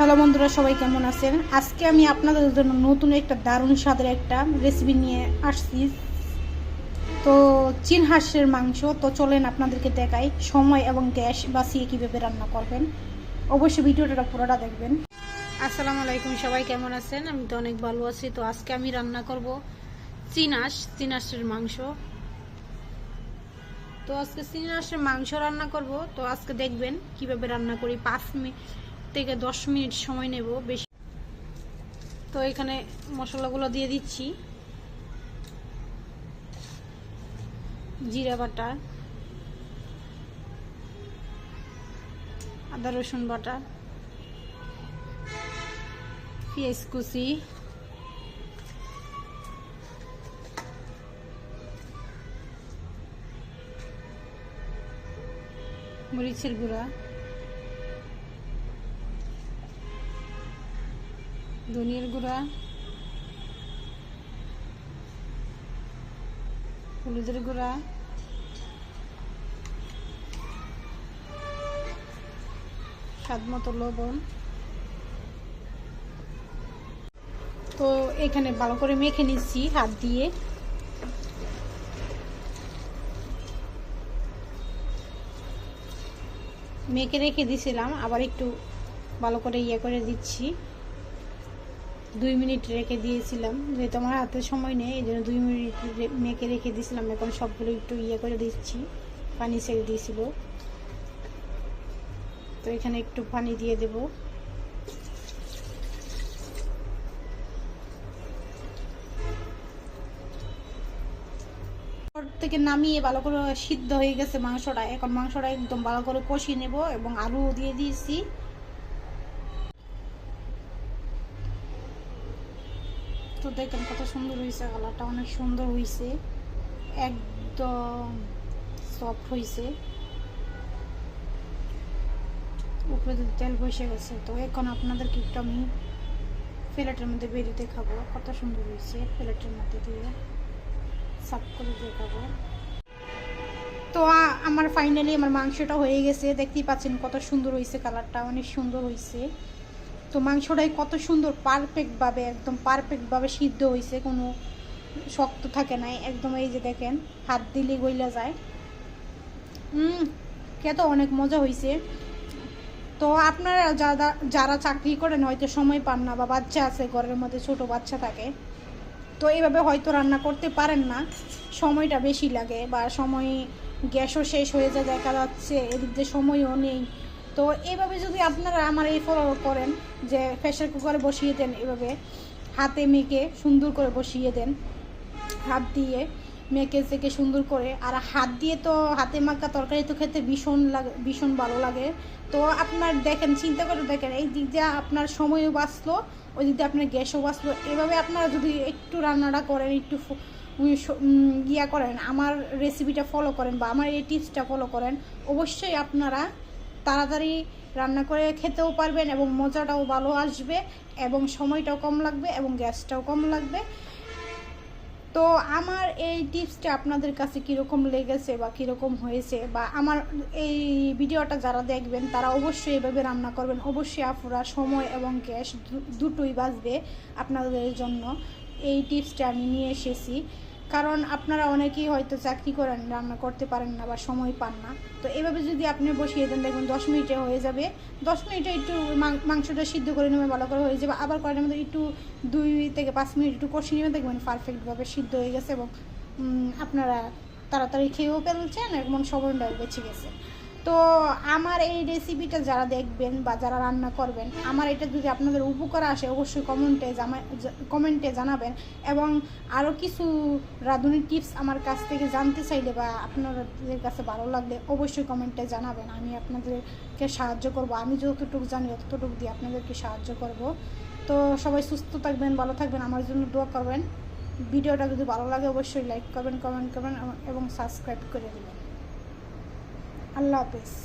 Hello বন্ধুরা, সবাই কেমন আছেন? আজকে আমি আপনাদের জন্য নতুন একটা দারুণ স্বাদের একটা রেসিপি নিয়ে আসছি। তো চিন হাঁসের মাংস, তো চলেন আপনাদেরকে দেখাই সময় এবং গ্যাস বাঁচিয়ে কীভাবে রান্না করবেন। অবশ্যই ভিডিওটা পুরোটা দেখবেন। আসসালামু আলাইকুম, সবাই কেমন আছেন? আমি তো অনেক ভালো আছি। তো আজকে আমি রান্না করব চিনাস চিনাসের মাংস। তো আজকে চিনাসের মাংস রান্না করব। তো আজকে দেখবেন কীভাবে রান্না করি। পাঁচ মিনিট থেকে দশ মিনিট সময় নেব বেশি। তো এখানে মশলাগুলো দিয়ে দিচ্ছি। জিরা বাটা, আদা রসুন বাটা, পেঁয়াজ কুচি, মরিচের গুঁড়া। ধনিয়ার গুঁড়া, হলুদের গুঁড়া, স্বাদ মতো লবণ। তো এখানে ভালো করে মেখে নিচ্ছি হাত দিয়ে। মেখে রেখে দিয়েছিলাম আবার একটু ভালো করে ইয়ে করে দিচ্ছি। দুই মিনিট রেখে দিয়েছিলাম। যেহেতু আমার হাতে সময় নেই, এই জন্য দুই মিনিট মেখে রেখে দিয়েছিলাম। এখন সবগুলো একটু ইয়ে করে দিচ্ছি। পানি ছেড়ে দিয়েছিল। তো এখানে একটু পানি দিয়ে দেব। থেকে নামিয়ে ভালো করে সিদ্ধ হয়ে গেছে মাংসটা। এখন মাংসটা একদম ভালো করে কষিয়ে নেব এবং আলু দিয়ে দিয়েছি। তো দেখেন কত সুন্দর হয়েছে কালারটা অনেক সুন্দর হয়েছে একদম সফট হয়েছে উপরে তেল বসে গেছে, তো এখন আপনাদেরকে একটু আমি প্লেটের মধ্যে বেরিয়ে দেখাবো কত সুন্দর হয়েছে প্লেটের মধ্যে দিয়ে। সাফ করে দেখাবো। তো আমার ফাইনালি আমার মাংসটা হয়ে গেছে, দেখতেই পাচ্ছেন কত সুন্দর হয়েছে কালারটা অনেক সুন্দর হয়েছে তো মাংসটাই কত সুন্দর পারফেক্টভাবে একদম পারফেক্টভাবে সিদ্ধ হয়েছে কোনো শক্ত থাকে নাই। একদম এই যে দেখেন, হাত দিলে গইলা যায়। খেতে অনেক মজা হয়েছে তো আপনারা যারা যারা চাকরি করেন, হয়তো সময় পান না বা বাচ্চা আছে, ঘরের মধ্যে ছোট বাচ্চা থাকে। তো এইভাবে হয়তো রান্না করতে পারেন না। সময়টা বেশি লাগে বা সময় গ্যাসও শেষ হয়ে যায়, দেখা যাচ্ছে এদিক দিয়ে সময়ও নেই। তো এইভাবে যদি আপনারা আমার এই ফলো করেন, যে প্রেশার কুকারে বসিয়ে দেন এভাবে হাতে মেখে সুন্দর করে বসিয়ে দেন, হাত দিয়ে মেখে থেকে সুন্দর করে, আর হাত দিয়ে তো হাতে মাখা তরকারি তো খেতে ভীষণ লাগে, ভীষণ ভালো লাগে। তো আপনার দেখেন, চিন্তা করে দেখেন, এই দিক দিয়ে আপনার সময়ও বাঁচলো, ওই দিক দিয়ে আপনার গ্যাসও বাঁচলো। এভাবে আপনারা যদি একটু রান্নাটা করেন, একটু ইয়া করেন, আমার রেসিপিটা ফলো করেন বা আমার এই টিপসটা ফলো করেন, অবশ্যই আপনারা তাড়াতাড়ি রান্না করে খেতেও পারবেন এবং মজাটাও ভালো আসবে এবং সময়টাও কম লাগবে এবং গ্যাসটাও কম লাগবে। তো আমার এই টিপসটা আপনাদের কাছে কীরকম লেগেছে বা কীরকম হয়েছে বা আমার এই ভিডিওটা যারা দেখবেন, তারা অবশ্যই এভাবে রান্না করবেন। অবশ্যই আপুরা সময় এবং গ্যাস দুটোই বাঁচবে আপনাদের জন্য। এই টিপসটা আমি নিয়ে এসেছি। কারণ আপনারা অনেকেই হয়তো চাকরি করেন, রান্না করতে পারেন না বা সময় পান না। তো এভাবে যদি আপনি বসিয়ে দেন দেখুন দশ মিনিটে হয়ে যাবে। দশ মিনিটে একটু মাংসটা সিদ্ধ করে নেবে ভালো করে হয়ে যাবে। আবার করার মধ্যে একটু দুই থেকে পাঁচ মিনিট একটু কষিয়ে নেবে দেখবেন পারফেক্টভাবে সিদ্ধ হয়ে গেছে এবং আপনারা তাড়াতাড়ি খেয়েও ফেলছেন এবং সময়টাও বেঁচে গেছে। তো আমার এই রেসিপিটা যারা দেখবেন বা যারা রান্না করবেন, আমার এটা যদি আপনাদের উপকার আসে, অবশ্যই কমেন্টে জামা কমেন্টে জানাবেন। এবং আরও কিছু রাঁধুনির টিপস আমার কাছ থেকে জানতে চাইলে বা আপনাদের কাছে ভালো লাগলে অবশ্যই কমেন্টে জানাবেন। আমি আপনাদেরকে সাহায্য করব। আমি যতটুকু জানি, ততটুকু দিয়ে আপনাদেরকে সাহায্য করব। তো সবাই সুস্থ থাকবেন, ভালো থাকবেন, আমার জন্য দোয়া করবেন। ভিডিওটা যদি ভালো লাগে, অবশ্যই লাইক করবেন কমেন্ট করবেন এবং সাবস্ক্রাইব করে দেবেন। আল্লাহ হাফেজ।